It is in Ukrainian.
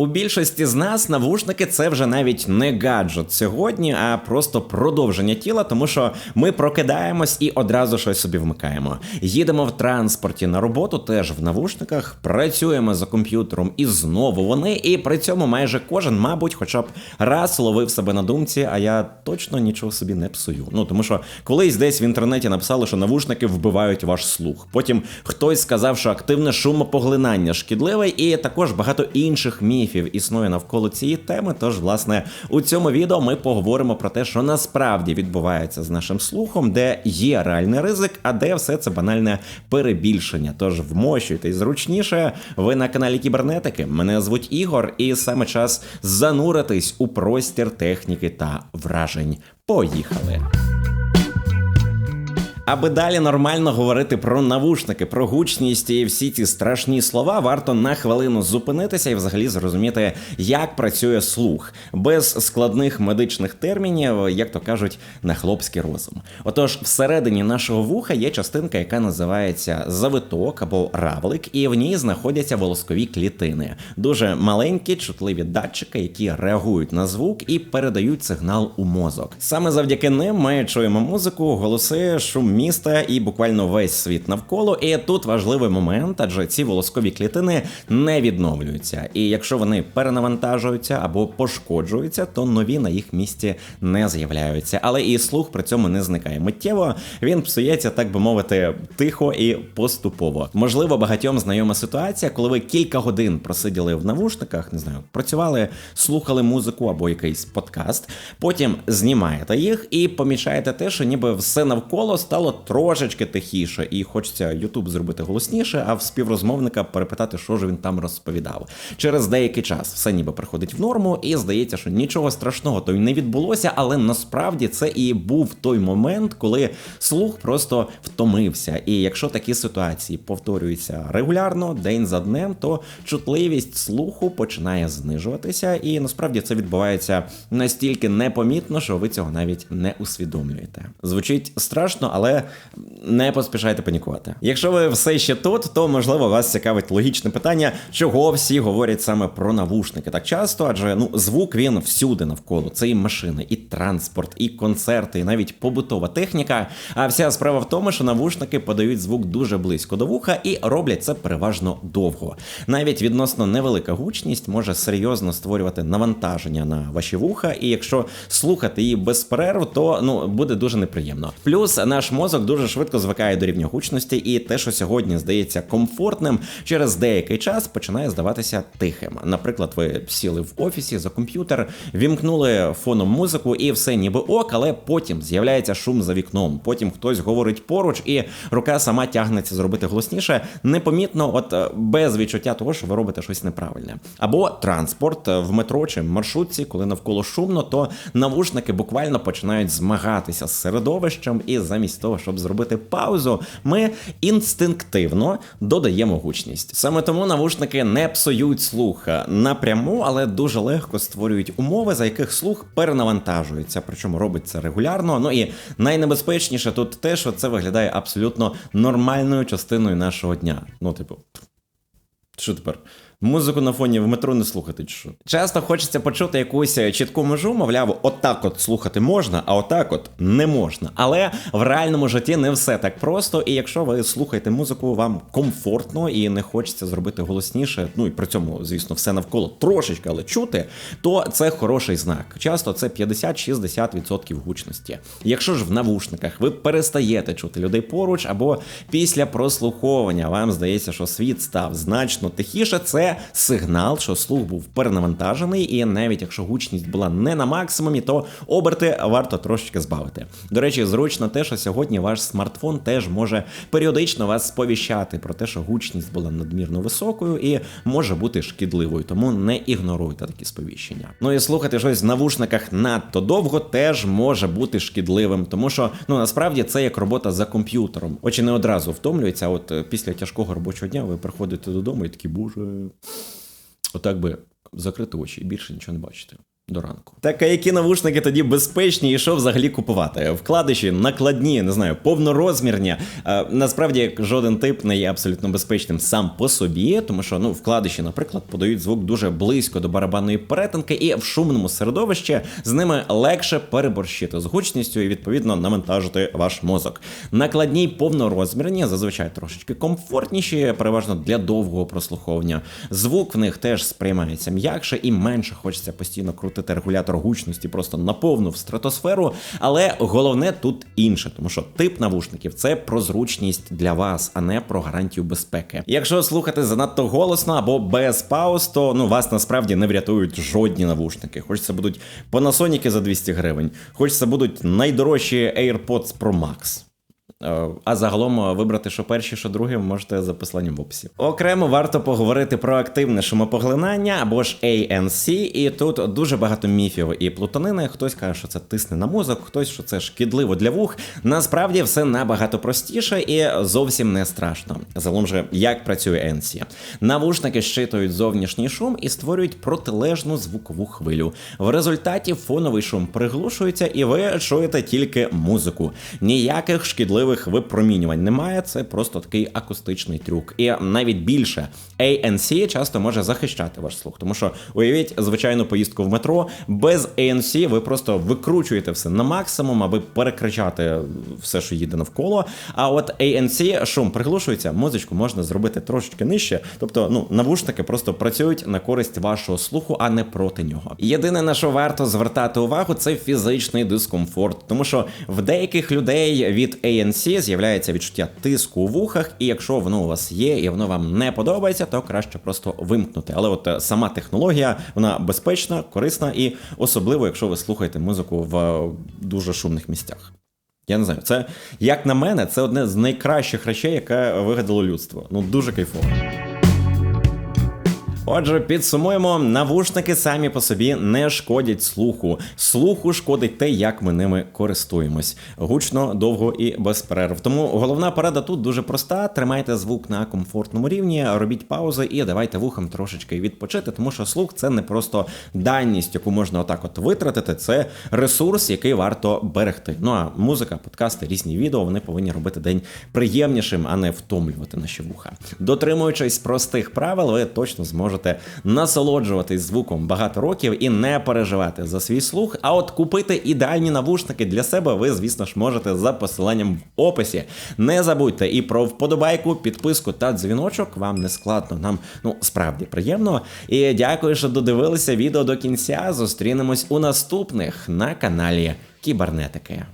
У більшості з нас навушники це вже навіть не гаджет сьогодні, а просто продовження тіла, тому що ми прокидаємось і одразу щось собі вмикаємо. Їдемо в транспорті на роботу, теж в навушниках, працюємо за комп'ютером і знову вони. І при цьому майже кожен, мабуть, хоча б раз ловив себе на думці, а я точно нічого собі не псую. Ну тому що колись десь в інтернеті написали, що навушники вбивають ваш слух. Потім хтось сказав, що активне шумопоглинання шкідливе, і також багато інших міфів існує навколо цієї теми. Тож, власне, у цьому відео ми поговоримо про те, що насправді відбувається з нашим слухом, де є реальний ризик, а де все це банальне перебільшення. Тож вмощуйтесь зручніше. Ви на каналі Кібернетики. Мене звуть Ігор, і саме час зануритись у простір техніки та вражень. Поїхали! Аби далі нормально говорити про навушники, про гучність і всі ці страшні слова, варто на хвилину зупинитися і взагалі зрозуміти, як працює слух без складних медичних термінів, як то кажуть, на хлопський розум. Отож, всередині нашого вуха є частинка, яка називається завиток або равлик, і в ній знаходяться волоскові клітини, дуже маленькі, чутливі датчики, які реагують на звук і передають сигнал у мозок. Саме завдяки ним ми чуємо музику, голоси, шум міста і буквально весь світ навколо. І тут важливий момент, адже ці волоскові клітини не відновлюються. І якщо вони перенавантажуються або пошкоджуються, то нові на їх місці не з'являються. Але і слух при цьому не зникає миттєво. Він псується, так би мовити, тихо і поступово. Можливо, багатьом знайома ситуація, коли ви кілька годин просиділи в навушниках, не знаю, працювали, слухали музику або якийсь подкаст. Потім знімаєте їх і помічаєте те, що ніби все навколо стало трошечки тихіше, і хочеться Ютуб зробити голосніше, а в співрозмовника перепитати, що ж він там розповідав. Через деякий час все ніби приходить в норму, і здається, що нічого страшного то й не відбулося, але насправді це і був той момент, коли слух просто втомився. І якщо такі ситуації повторюються регулярно, день за днем, то чутливість слуху починає знижуватися, і насправді це відбувається настільки непомітно, що ви цього навіть не усвідомлюєте. Звучить страшно, але не поспішайте панікувати. Якщо ви все ще тут, то можливо вас цікавить логічне питання, чого всі говорять саме про навушники так часто, адже ну звук він всюди навколо. Це і машини, і транспорт, і концерти, і навіть побутова техніка. А вся справа в тому, що навушники подають звук дуже близько до вуха і роблять це переважно довго. Навіть відносно невелика гучність може серйозно створювати навантаження на ваші вуха, і якщо слухати її без перерв, то ну буде дуже неприємно. Плюс наш мозок дуже швидко звикає до рівня гучності, і те, що сьогодні здається комфортним, через деякий час починає здаватися тихим. Наприклад, ви сіли в офісі за комп'ютер, вімкнули фоном музику, і все ніби ок, але потім з'являється шум за вікном. Потім хтось говорить поруч, і рука сама тягнеться зробити голосніше, непомітно, от е, без відчуття того, що ви робите щось неправильне. Або транспорт в метро чи маршрутці, коли навколо шумно, то навушники буквально починають змагатися з середовищем, і замість того, щоб зробити паузу, ми інстинктивно додаємо гучність. Саме тому навушники не псують слух напряму, але дуже легко створюють умови, за яких слух перенавантажується. Причому робить це регулярно. Ну і найнебезпечніше тут те, що це виглядає абсолютно нормальною частиною нашого дня. Ну, типу, що тепер? Музику на фоні в метро не слухати. чи що? Часто хочеться почути якусь чітку межу, мовляв, отак от слухати можна, а отак от не можна. Але в реальному житті не все так просто. І якщо ви слухаєте музику, вам комфортно і не хочеться зробити голосніше, ну і при цьому, звісно, все навколо трошечки, але чути, то це хороший знак. Часто це 50-60% гучності. Якщо ж в навушниках ви перестаєте чути людей поруч, або після прослуховування вам здається, що світ став значно тихіше, це сигнал, що слух був перенавантажений, і навіть якщо гучність була не на максимумі, то оберти варто трошечки збавити. До речі, зручно те, що сьогодні ваш смартфон теж може періодично вас сповіщати про те, що гучність була надмірно високою і може бути шкідливою, тому не ігноруйте такі сповіщення. Ну і слухати щось в навушниках надто довго теж може бути шкідливим, тому що ну насправді це як робота за комп'ютером. Очі не одразу втомлюються. От е, після тяжкого робочого дня ви приходите додому і такі, боже. Отак би закрити очі і більше нічого не бачите. До ранку. Так, а які навушники тоді безпечні і що взагалі купувати? Вкладиші, накладні, не знаю, повнорозмірні. Е, насправді жоден тип не є абсолютно безпечним сам по собі, тому що ну вкладиші, наприклад, подають звук дуже близько до барабанної перетинки, і в шумному середовищі з ними легше переборщити з гучністю і відповідно навантажити ваш мозок. Накладні повнорозмірні, зазвичай трошечки комфортніші, переважно для довгого прослуховування. Звук в них теж сприймається м'якше і менше хочеться постійно крутити регулятор гучності просто наповну в стратосферу. Але головне тут інше, тому що тип навушників це про зручність для вас, а не про гарантію безпеки. Якщо слухати занадто голосно або без пауз, то ну вас насправді не врятують жодні навушники. Хоч це будуть Panasonic за 200 гривень, хоч це будуть найдорожчі AirPods Pro Max. Е, А загалом е, вибрати, що перші, що другі, можете за посиланням в описі. Окремо варто поговорити про активне шумопоглинання або ж ANC, і тут дуже багато міфів і плутанини. Хтось каже, що це тисне на мозок, хтось що це шкідливо для вух. Насправді все набагато простіше і зовсім не страшно. Загалом же, як працює ANC? Навушники щитують зовнішній шум і створюють протилежну звукову хвилю. В результаті фоновий шум приглушується, і ви чуєте тільки музику. Ніяких шкідливих випромінювань немає. Це просто такий акустичний трюк. І навіть більше ANC часто може захищати ваш слух, тому що уявіть звичайну поїздку в метро без ANC ви просто викручуєте все на максимум, аби перекричати все, що їде навколо. А от ANC шум приглушується, музичку можна зробити трошечки нижче. Тобто, ну навушники просто працюють на користь вашого слуху, а не проти нього. Єдине на що варто звертати увагу, це фізичний дискомфорт, тому що в деяких людей від ANC з'являється відчуття тиску у вухах, і якщо воно у вас є і воно вам не подобається, то краще просто вимкнути. Але от е, сама технологія вона безпечна, корисна і особливо, якщо ви слухаєте музику в е, дуже шумних місцях. Я не знаю, це як на мене, це одне з найкращих речей, яке вигадало людство. Ну дуже кайфово. Отже, підсумуємо, навушники самі по собі не шкодять слуху. Слуху шкодить те, як ми ними користуємось. Гучно, довго і без перерв. Тому головна порада тут дуже проста: тримайте звук на комфортному рівні, робіть паузи і давайте вухам трошечки відпочити, тому що слух це не просто даність, яку можна отак от витратити. Це ресурс, який варто берегти. Ну а музика, подкасти, різні відео вони повинні робити день приємнішим, а не втомлювати наші вуха. Дотримуючись простих правил, ви точно зможете насолоджуватись звуком багато років і не переживати за свій слух. А от купити ідеальні навушники для себе ви, звісно ж, можете за посиланням в описі. Не забудьте і про вподобайку, підписку та дзвіночок. Вам не складно, нам ну справді приємно. І дякую, що додивилися відео до кінця. Зустрінемось у наступних на каналі Кібернетики.